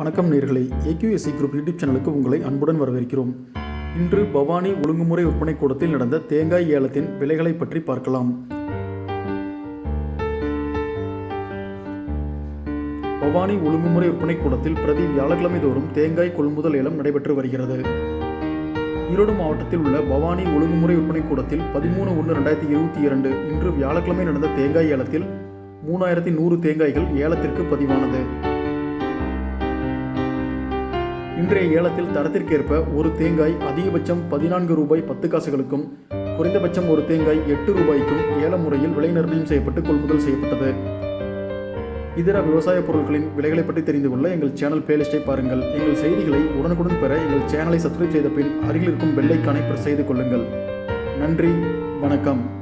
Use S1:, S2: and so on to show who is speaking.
S1: வணக்கம் நேர்களை. AQSC group YouTube சேனலுக்கு உங்களை அன்புடன் வரவேற்கிறோம். இன்று பவானி ஒழுங்குமுறை விற்பனை கூடத்தில் நடந்த தேங்காய் ஏலத்தின் விலைகளை பற்றி பார்க்கலாம். பவானி ஒழுங்குமுறை விற்பனை கூடத்தில் பிரதி வியாழக்கிழமை தோறும் தேங்காய் கொள்முதல் ஏலம் நடைபெற்று வருகிறது. ஈரோடு மாவட்டத்தில் உள்ள பவானி ஒழுங்குமுறை விற்பனை கூடத்தில் பதிமூணு ஒன்று ரெண்டாயிரத்தி இருபத்தி இரண்டு இன்று வியாழக்கிழமை நடந்த தேங்காய் ஏலத்தில் மூணாயிரத்தி நூறு தேங்காய்கள் ஏலத்திற்கு பதிவானது. இன்றைய ஏலத்தில் தரத்திற்கேற்ப ஒரு தேங்காய் அதிகபட்சம் பதினான்கு ரூபாய் பத்து காசுகளுக்கும் குறைந்தபட்சம் ஒரு தேங்காய் எட்டு ரூபாய்க்கும் ஏல முறையில் விலை நிர்ணயம் செய்யப்பட்டு கொள்முதல் செய்யப்பட்டது. இதர விவசாய பொருட்களின் விலைகளை பற்றி தெரிந்து கொள்ள எங்கள் சேனல் பிளேலிஸ்டை பாருங்கள். எங்கள் செய்திகளை உடனுக்குடன் பெற எங்கள் சேனலை சப்ஸ்கிரைப் செய்த பின் அருகில் இருக்கும் பெல்லைக்கானை பிரஸ் செய்து கொள்ளுங்கள். நன்றி வணக்கம்.